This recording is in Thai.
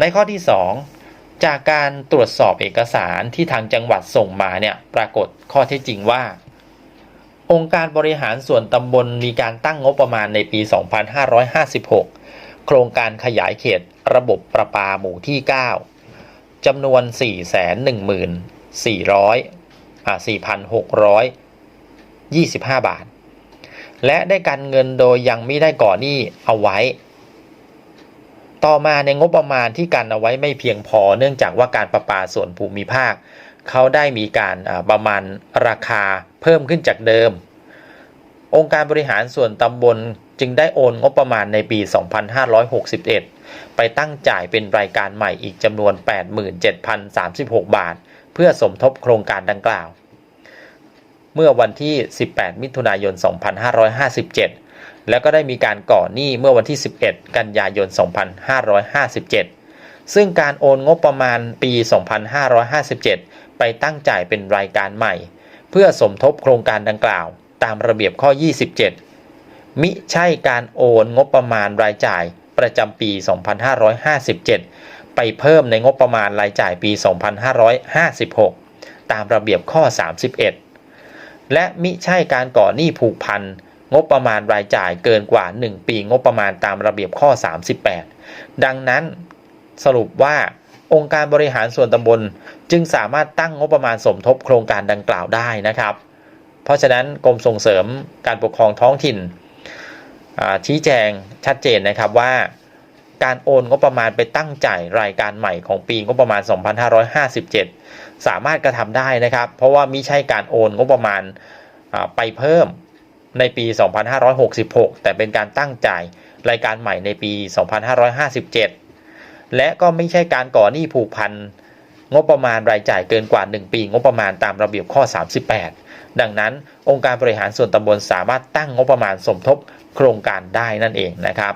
ในข้อที่ 2 จากการตรวจสอบเอกสารที่ทางจังหวัดส่งมาเนี่ยปรากฏข้อเท็จจริงว่า องค์การบริหารส่วนตำบลมีการตั้งงบประมาณในปี 2556 โครงการขยายเขตระบบประปาหมู่ที่ 9จำนวน 414,400อ่า4,625 บาท และได้การเงินโดยยังไม่ได้ก่อหนี้เอาไว้ ต่อมาในงบประมาณที่กันเอาไว้ไม่เพียงพอ เนื่องจากว่าการประปาส่วนภูมิภาค เขาได้มีการประมาณราคาเพิ่มขึ้นจากเดิม องค์การบริหารส่วนตำบลจึงได้โอนงบประมาณในปี 2561 ไปตั้งจ่ายเป็นรายการใหม่อีกจำนวน 87,036 บาท เพื่อสมทบโครงการดังกล่าว เมื่อวันที่ 18 มิถุนายน 2557 แล้วก็ได้มีการก่อหนี้เมื่อวันที่ 11 กันยายน 2557 ซึ่งการโอนงบประมาณปี 2557 ไปตั้งจ่ายเป็นรายการใหม่ เพื่อสมทบโครงการดังกล่าว ตามระเบียบข้อ 27 มิใช่การโอนงบประมาณรายจ่ายประจำปี 2557 ไปเพิ่มในงบประมาณรายจ่ายปี 2556 ตามระเบียบข้อ 31 และมิใช่การก่อหนี้ผูกพัน งบประมาณรายจ่ายเกินกว่า 1 ปีงบประมาณตามระเบียบข้อ 38 ดังนั้นสรุปว่าองค์การบริหารส่วนตำบลจึงสามารถตั้งงบประมาณสมทบโครงการดังกล่าวได้นะครับ เพราะฉะนั้นกรมส่งเสริมการปกครองท้องถิ่นชี้แจงชัดเจนนะครับว่า การโอนงบประมาณไปตั้งจ่ายรายการใหม่ของปีงบประมาณ 2557 สามารถกระทำได้นะครับ เพราะว่ามิใช่การโอนงบประมาณไปเพิ่ม ในปี 2566 แต่เป็นการตั้งจ่ายรายการใหม่ในปี 2557 และก็ไม่ใช่การก่อหนี้ผูกพันงบประมาณรายจ่ายเกินกว่า 1 ปีงบประมาณตามระเบียบข้อ 38 ดังนั้น องค์การบริหารส่วนตำบลสามารถตั้งงบประมาณสมทบโครงการได้นั่นเองนะครับ